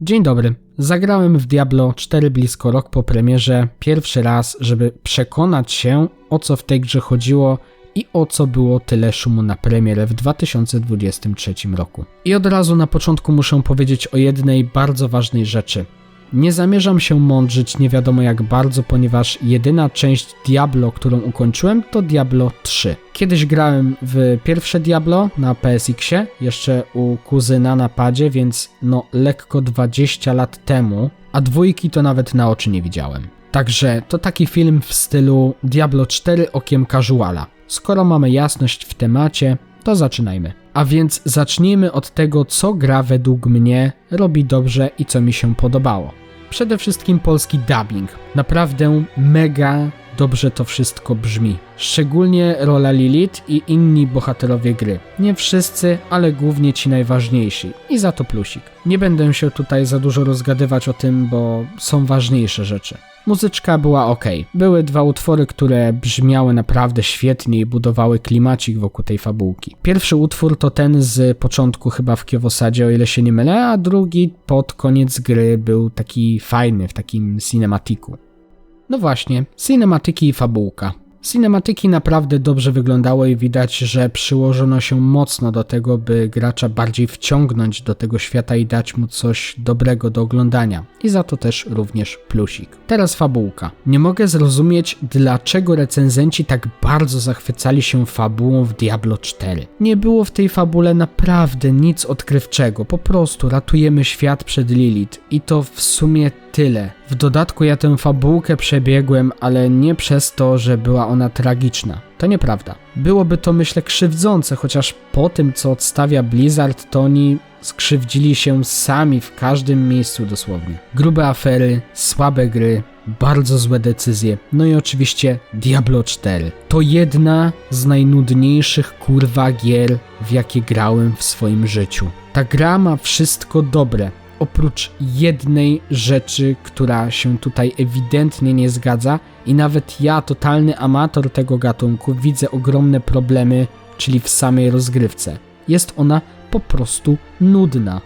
Dzień dobry. Zagrałem w Diablo 4 blisko rok po premierze pierwszy raz, żeby przekonać się o co w tej grze chodziło i o co było tyle szumu na premierę w 2023 roku. I od razu na początku muszę powiedzieć o jednej bardzo ważnej rzeczy. Nie zamierzam się mądrzyć nie wiadomo jak bardzo, ponieważ jedyna część Diablo, którą ukończyłem, to Diablo 3. Kiedyś grałem w pierwsze Diablo na PSX-ie, jeszcze u kuzyna na padzie, więc no lekko 20 lat temu, a dwójki to nawet na oczy nie widziałem. Także to taki film w stylu Diablo 4 okiem casuala. Skoro mamy jasność w temacie, to zaczynajmy. A więc zacznijmy od tego, co gra według mnie robi dobrze i co mi się podobało. Przede wszystkim polski dubbing. Naprawdę mega dobrze to wszystko brzmi. Szczególnie rola Lilith i inni bohaterowie gry. Nie wszyscy, ale głównie ci najważniejsi. I za to plusik. Nie będę się tutaj za dużo rozgadywać o tym, bo są ważniejsze rzeczy. Muzyczka była ok. Były dwa utwory, które brzmiały naprawdę świetnie i budowały klimacik wokół tej fabułki. Pierwszy utwór to ten z początku chyba w Kiewosadzie, o ile się nie mylę, a drugi pod koniec gry był taki fajny, w takim cinematiku. No właśnie, cinematyki i fabułka. Cinematyki naprawdę dobrze wyglądały i widać, że przyłożono się mocno do tego, by gracza bardziej wciągnąć do tego świata i dać mu coś dobrego do oglądania. I za to też również plusik. Teraz fabułka. Nie mogę zrozumieć, dlaczego recenzenci tak bardzo zachwycali się fabułą w Diablo 4. Nie było w tej fabule naprawdę nic odkrywczego, po prostu ratujemy świat przed Lilith i to w sumie tyle. W dodatku ja tę fabułkę przebiegłem, ale nie przez to, że była ona tragiczna. To nieprawda. Byłoby to myślę krzywdzące, chociaż po tym co odstawia Blizzard, to oni skrzywdzili się sami w każdym miejscu dosłownie. Grube afery, słabe gry, bardzo złe decyzje. No i oczywiście Diablo 4. To jedna z najnudniejszych kurwa gier, w jakie grałem w swoim życiu. Ta gra ma wszystko dobre, oprócz jednej rzeczy, która się tutaj ewidentnie nie zgadza, i nawet ja, totalny amator tego gatunku, widzę ogromne problemy, czyli w samej rozgrywce. Jest ona po prostu nudna.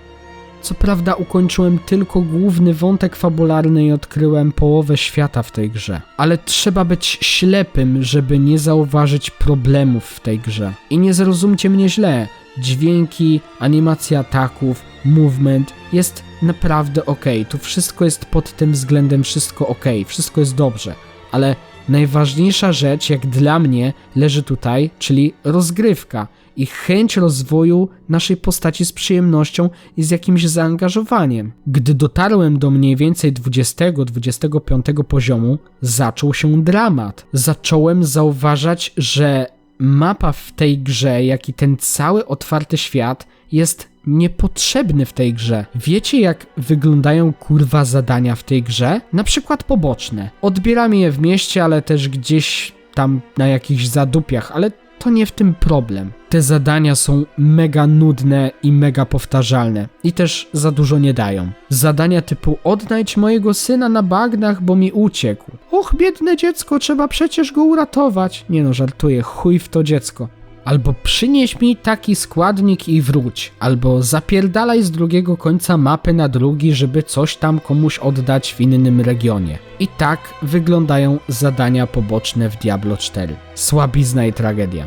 Co prawda ukończyłem tylko główny wątek fabularny i odkryłem połowę świata w tej grze, ale trzeba być ślepym, żeby nie zauważyć problemów w tej grze. I nie zrozumcie mnie źle, dźwięki, animacja ataków, movement jest naprawdę ok. Tu wszystko jest pod tym względem wszystko ok, wszystko jest dobrze, ale najważniejsza rzecz, jak dla mnie, leży tutaj, czyli rozgrywka i chęć rozwoju naszej postaci z przyjemnością i z jakimś zaangażowaniem. Gdy dotarłem do mniej więcej 20-25 poziomu, zaczął się dramat. Zacząłem zauważać, że mapa w tej grze, jak i ten cały otwarty świat jest niepotrzebny w tej grze. Wiecie jak wyglądają kurwa zadania w tej grze? Na przykład poboczne. Odbieramy je w mieście, ale też gdzieś tam na jakichś zadupiach, ale to nie w tym problem. Te zadania są mega nudne i mega powtarzalne i też za dużo nie dają. Zadania typu odnajdź mojego syna na bagnach, bo mi uciekł. Och, biedne dziecko, trzeba przecież go uratować. Nie no, żartuję, chuj w to dziecko. Albo przynieś mi taki składnik i wróć, albo zapierdalaj z drugiego końca mapy na drugi, żeby coś tam komuś oddać w innym regionie. I tak wyglądają zadania poboczne w Diablo 4. Słabizna i tragedia.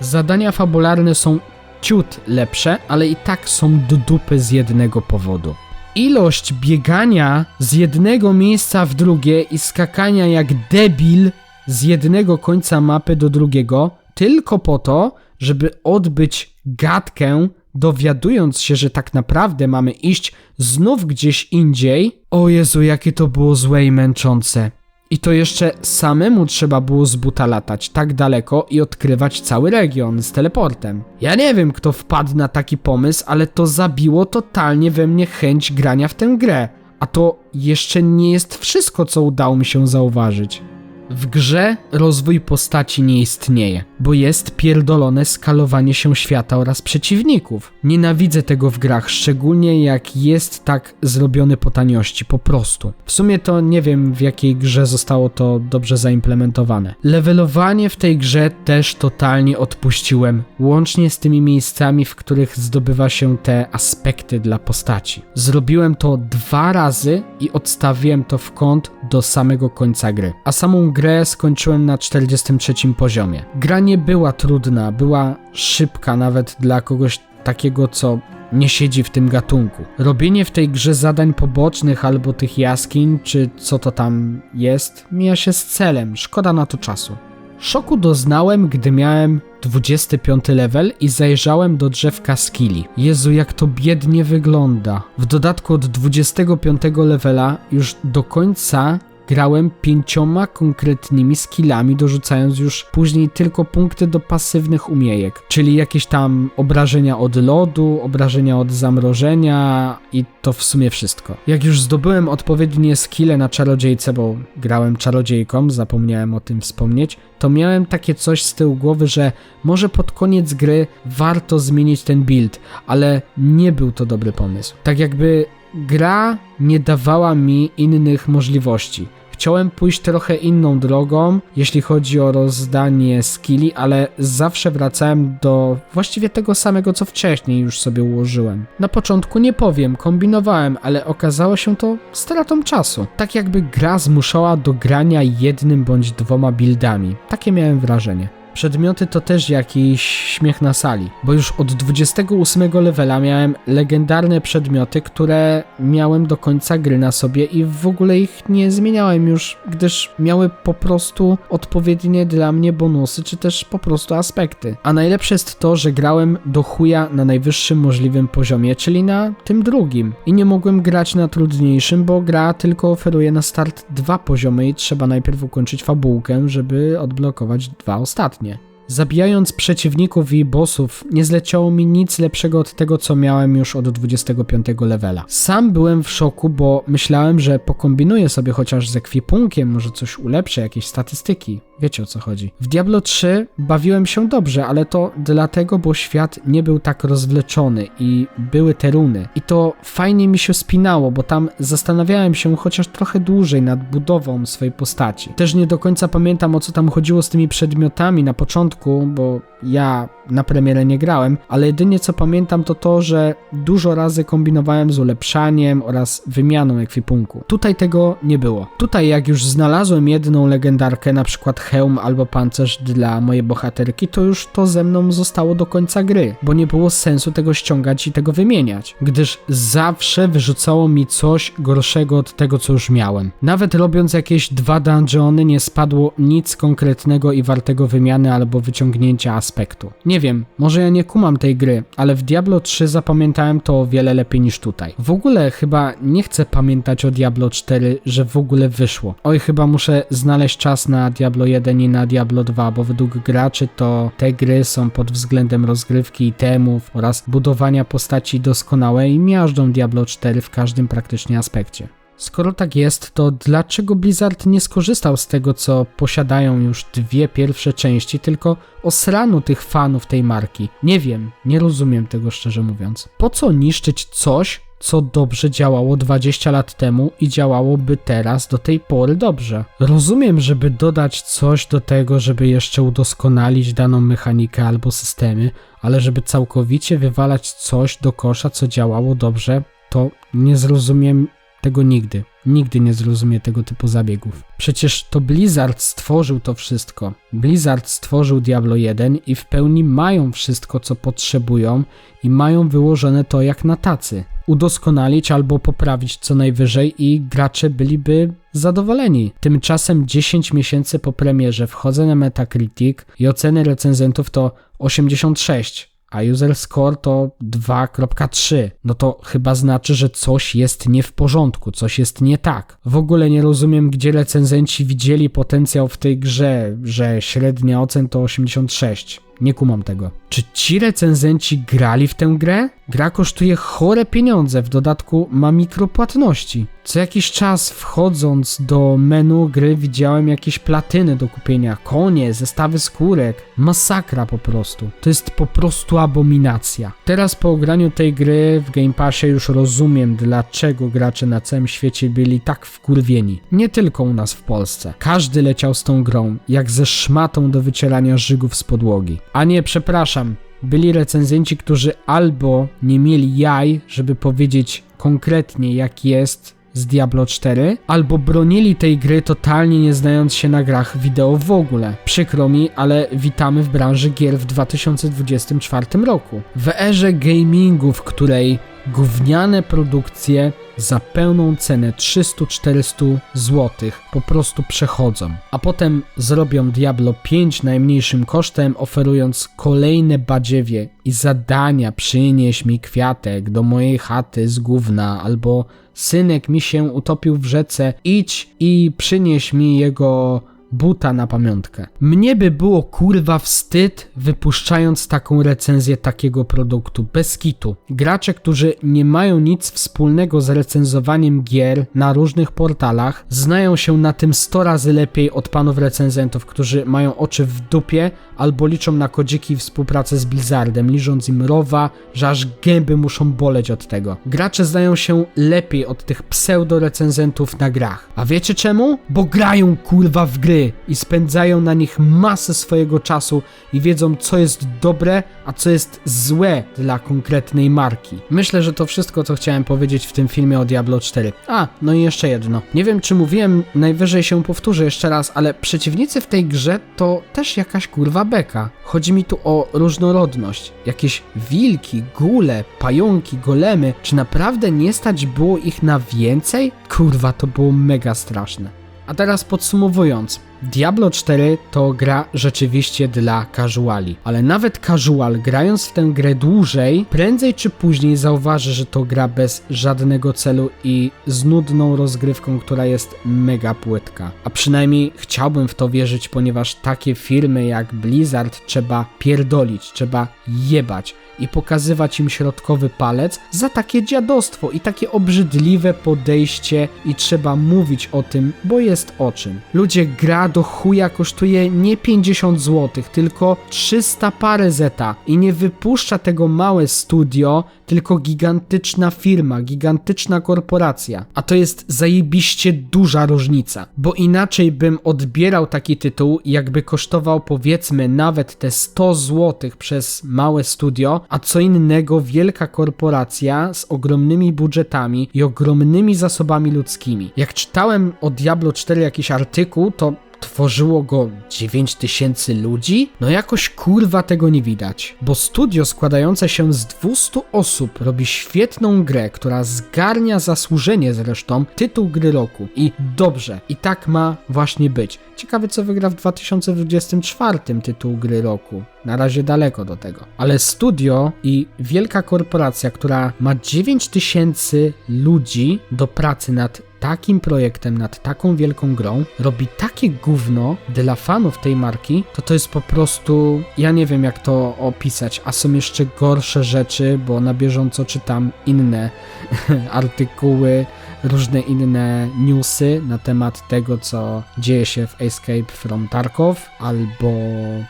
Zadania fabularne są ciut lepsze, ale i tak są do dupy z jednego powodu. Ilość biegania z jednego miejsca w drugie i skakania jak debil z jednego końca mapy do drugiego tylko po to, żeby odbyć gadkę, dowiadując się, że tak naprawdę mamy iść znów gdzieś indziej. O Jezu, jakie to było złe i męczące. I to jeszcze samemu trzeba było z buta latać tak daleko i odkrywać cały region z teleportem. Ja nie wiem, kto wpadł na taki pomysł, ale to zabiło totalnie we mnie chęć grania w tę grę. A to jeszcze nie jest wszystko, co udało mi się zauważyć. W grze rozwój postaci nie istnieje, bo jest pierdolone skalowanie się świata oraz przeciwników. Nienawidzę tego w grach, szczególnie jak jest tak zrobiony po taniości, po prostu. W sumie to nie wiem w jakiej grze zostało to dobrze zaimplementowane. Levelowanie w tej grze też totalnie odpuściłem, łącznie z tymi miejscami, w których zdobywa się te aspekty dla postaci. Zrobiłem to dwa razy i odstawiłem to w kąt do samego końca gry. A samą grę skończyłem na 43 poziomie. Gra nie była trudna, była szybka nawet dla kogoś takiego, co nie siedzi w tym gatunku. Robienie w tej grze zadań pobocznych albo tych jaskiń, czy co to tam jest, mija się z celem, szkoda na to czasu. Szoku doznałem, gdy miałem 25 level i zajrzałem do drzewka skilli. Jezu, jak to biednie wygląda. W dodatku od 25 levela już do końca grałem pięcioma konkretnymi skillami, dorzucając już później tylko punkty do pasywnych umiejek, czyli jakieś tam obrażenia od lodu, obrażenia od zamrożenia i to w sumie wszystko. Jak już zdobyłem odpowiednie skille na czarodziejce, bo grałem czarodziejką, zapomniałem o tym wspomnieć, to miałem takie coś z tyłu głowy, że może pod koniec gry warto zmienić ten build, ale nie był to dobry pomysł. Tak jakby gra nie dawała mi innych możliwości. Chciałem pójść trochę inną drogą, jeśli chodzi o rozdanie skilli, ale zawsze wracałem do właściwie tego samego, co wcześniej już sobie ułożyłem. Na początku nie powiem, kombinowałem, ale okazało się to stratą czasu. Tak jakby gra zmuszała do grania jednym bądź dwoma buildami. Takie miałem wrażenie. Przedmioty to też jakiś śmiech na sali, bo już od 28 levela miałem legendarne przedmioty, które miałem do końca gry na sobie i w ogóle ich nie zmieniałem już, gdyż miały po prostu odpowiednie dla mnie bonusy, czy też po prostu aspekty. A najlepsze jest to, że grałem do chuja na najwyższym możliwym poziomie, czyli na tym drugim. I nie mogłem grać na trudniejszym, bo gra tylko oferuje na start dwa poziomy i trzeba najpierw ukończyć fabułkę, żeby odblokować dwa ostatnie. Zabijając przeciwników i bossów, nie zleciało mi nic lepszego od tego, co miałem już od 25 levela. Sam byłem w szoku, bo myślałem, że pokombinuję sobie chociaż z ekwipunkiem, może coś ulepszę, jakieś statystyki. Wiecie o co chodzi. W Diablo 3 bawiłem się dobrze, ale to dlatego, bo świat nie był tak rozwleczony i były te runy. I to fajnie mi się spinało, bo tam zastanawiałem się chociaż trochę dłużej nad budową swojej postaci. Też nie do końca pamiętam o co tam chodziło z tymi przedmiotami na początku, bo ja na premierę nie grałem, ale jedynie co pamiętam to to, że dużo razy kombinowałem z ulepszaniem oraz wymianą ekwipunku. Tutaj tego nie było. Tutaj jak już znalazłem jedną legendarkę, na przykład hełm albo pancerz dla mojej bohaterki, to już to ze mną zostało do końca gry, bo nie było sensu tego ściągać i tego wymieniać, gdyż zawsze wyrzucało mi coś gorszego od tego, co już miałem. Nawet robiąc jakieś dwa dungeony, nie spadło nic konkretnego i wartego wymiany albo wyciągnięcia aspektu. Nie wiem, może ja nie kumam tej gry, ale w Diablo 3 zapamiętałem to o wiele lepiej niż tutaj. W ogóle chyba nie chcę pamiętać o Diablo 4, że w ogóle wyszło. Oj, chyba muszę znaleźć czas na Diablo 1 i na Diablo 2, bo według graczy to te gry są pod względem rozgrywki i temów oraz budowania postaci doskonałe i miażdżą Diablo 4 w każdym praktycznie aspekcie. Skoro tak jest, to dlaczego Blizzard nie skorzystał z tego, co posiadają już dwie pierwsze części, tylko osrano tych fanów tej marki? Nie wiem, nie rozumiem tego szczerze mówiąc. Po co niszczyć coś, co dobrze działało 20 lat temu i działałoby teraz do tej pory dobrze. Rozumiem, żeby dodać coś do tego, żeby jeszcze udoskonalić daną mechanikę albo systemy, ale żeby całkowicie wywalać coś do kosza, co działało dobrze, to nie zrozumiem tego nigdy. Nigdy nie zrozumie tego typu zabiegów. Przecież to Blizzard stworzył to wszystko. Blizzard stworzył Diablo 1 i w pełni mają wszystko, co potrzebują i mają wyłożone to jak na tacy. Udoskonalić albo poprawić co najwyżej i gracze byliby zadowoleni. Tymczasem 10 miesięcy po premierze wchodzę na Metacritic i oceny recenzentów to 86 a user score to 2.3, no to chyba znaczy, że coś jest nie w porządku, coś jest nie tak. W ogóle nie rozumiem, gdzie recenzenci widzieli potencjał w tej grze, że średnia ocen to 86. Nie kumam tego. Czy ci recenzenci grali w tę grę? Gra kosztuje chore pieniądze, w dodatku ma mikropłatności. Co jakiś czas wchodząc do menu gry widziałem jakieś platyny do kupienia, konie, zestawy skórek. Masakra po prostu. To jest po prostu abominacja. Teraz po ograniu tej gry w Game Passie już rozumiem, dlaczego gracze na całym świecie byli tak wkurwieni. Nie tylko u nas w Polsce. Każdy leciał z tą grą, jak ze szmatą do wycierania żygów z podłogi. A nie, przepraszam, byli recenzenci, którzy albo nie mieli jaj, żeby powiedzieć konkretnie jak jest z Diablo 4, albo bronili tej gry totalnie nie znając się na grach wideo w ogóle. Przykro mi, ale witamy w branży gier w 2024 roku. W erze gamingu, w której gówniane produkcje za pełną cenę 300-400 zł po prostu przechodzą, a potem zrobią Diablo 5 najmniejszym kosztem, oferując kolejne badziewie i zadania. Przynieś mi kwiatek do mojej chaty z gówna albo synek mi się utopił w rzece, idź i przynieś mi jego buta na pamiątkę. Mnie by było kurwa wstyd wypuszczając taką recenzję takiego produktu bez kitu. Gracze, którzy nie mają nic wspólnego z recenzowaniem gier na różnych portalach, znają się na tym 100 razy lepiej od panów recenzentów, którzy mają oczy w dupie albo liczą na kodziki współpracę z Blizzardem, liżąc im rowa, że aż gęby muszą boleć od tego. Gracze znają się lepiej od tych pseudo-recenzentów na grach. A wiecie czemu? Bo grają kurwa w gry i spędzają na nich masę swojego czasu i wiedzą co jest dobre, a co jest złe dla konkretnej marki. Myślę, że to wszystko co chciałem powiedzieć w tym filmie o Diablo 4. A, no i jeszcze jedno. Nie wiem czy mówiłem, najwyżej się powtórzę jeszcze raz, ale przeciwnicy w tej grze to też jakaś kurwa beka. Chodzi mi tu o różnorodność. Jakieś wilki, gule, pająki, golemy. Czy naprawdę nie stać było ich na więcej? Kurwa, to było mega straszne. A teraz podsumowując, Diablo 4 to gra rzeczywiście dla casuali, ale nawet casual grając w tę grę dłużej, prędzej czy później zauważy, że to gra bez żadnego celu i z nudną rozgrywką, która jest mega płytka. A przynajmniej chciałbym w to wierzyć, ponieważ takie firmy jak Blizzard trzeba pierdolić, trzeba jebać i pokazywać im środkowy palec za takie dziadostwo i takie obrzydliwe podejście i trzeba mówić o tym, bo jest o czym. Ludzie gra do chuja kosztuje nie 50 zł, tylko 300 parę zeta i nie wypuszcza tego małe studio, tylko gigantyczna firma, gigantyczna korporacja. A to jest zajebiście duża różnica, bo inaczej bym odbierał taki tytuł, jakby kosztował powiedzmy nawet te 100 zł przez małe studio, a co innego wielka korporacja z ogromnymi budżetami i ogromnymi zasobami ludzkimi. Jak czytałem o Diablo 4 jakiś artykuł, to tworzyło go 9000 ludzi? No jakoś kurwa tego nie widać. Bo studio składające się z 200 osób robi świetną grę, która zgarnia zasłużenie zresztą tytuł gry roku. I dobrze, i tak ma właśnie być. Ciekawe co wygra w 2024 tytuł gry roku. Na razie daleko do tego. Ale studio i wielka korporacja, która ma 9000 ludzi do pracy nad takim projektem, nad taką wielką grą, robi takie gówno dla fanów tej marki, to to jest po prostu, ja nie wiem jak to opisać, a są jeszcze gorsze rzeczy, bo na bieżąco czytam inne artykuły, różne inne newsy na temat tego, co dzieje się w Escape from Tarkov, albo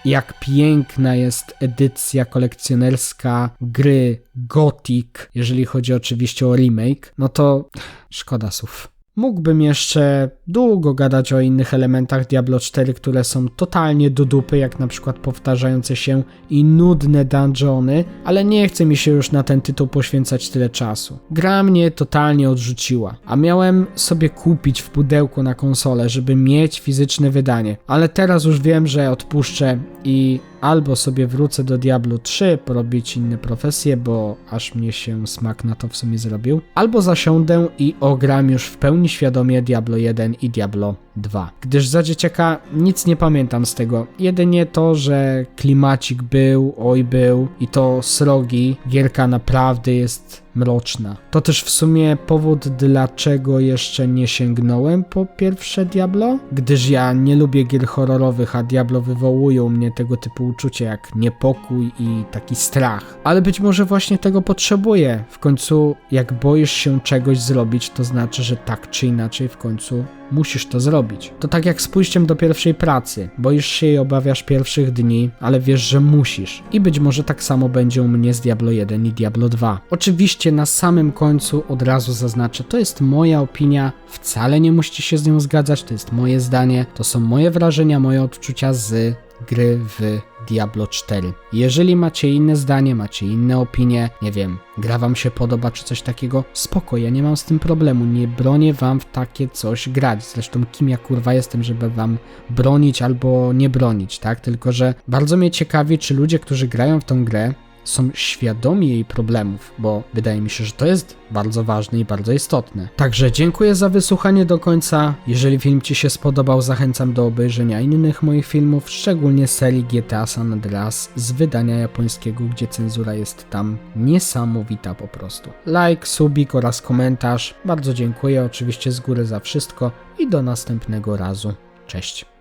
jak piękna jest edycja kolekcjonerska gry Gothic, jeżeli chodzi oczywiście o remake, no to szkoda słów. Mógłbym jeszcze długo gadać o innych elementach Diablo 4, które są totalnie do dupy, jak na przykład powtarzające się i nudne dungeony, ale nie chce mi się już na ten tytuł poświęcać tyle czasu. Gra mnie totalnie odrzuciła, a miałem sobie kupić w pudełku na konsolę, żeby mieć fizyczne wydanie, ale teraz już wiem, że odpuszczę i albo sobie wrócę do Diablo 3, porobić inne profesje, bo aż mnie się smak na to w sumie zrobił, albo zasiądę i ogram już w pełni świadomie Diablo 1 i Diablo 2. Gdyż za dzieciaka nic nie pamiętam z tego. Jedynie to, że klimacik był, oj był i to srogi. Gierka naprawdę jest mroczna. To też w sumie powód, dlaczego jeszcze nie sięgnąłem po pierwsze Diablo, gdyż ja nie lubię gier horrorowych, a Diablo wywołują mnie tego typu uczucia jak niepokój i taki strach. Ale być może właśnie tego potrzebuję. W końcu, jak boisz się czegoś zrobić, to znaczy, że tak czy inaczej w końcu musisz to zrobić. To tak jak z pójściem do pierwszej pracy. Boisz się i obawiasz pierwszych dni, ale wiesz, że musisz. I być może tak samo będzie u mnie z Diablo 1 i Diablo 2. Oczywiście na samym końcu od razu zaznaczę, to jest moja opinia, wcale nie musicie się z nią zgadzać, to jest moje zdanie, to są moje wrażenia, moje odczucia z gry w Diablo 4. Jeżeli macie inne zdanie, macie inne opinie, nie wiem, gra wam się podoba czy coś takiego, spoko, ja nie mam z tym problemu, nie bronię wam w takie coś grać. Zresztą kim ja kurwa jestem, żeby wam bronić albo nie bronić, tak? Tylko, że bardzo mnie ciekawi, czy ludzie, którzy grają w tą grę, są świadomi jej problemów, bo wydaje mi się, że to jest bardzo ważne i bardzo istotne. Także dziękuję za wysłuchanie do końca. Jeżeli film Ci się spodobał, zachęcam do obejrzenia innych moich filmów, szczególnie serii GTA San Andreas z wydania japońskiego, gdzie cenzura jest tam niesamowita po prostu. Like, subik oraz komentarz. Bardzo dziękuję oczywiście z góry za wszystko i do następnego razu. Cześć.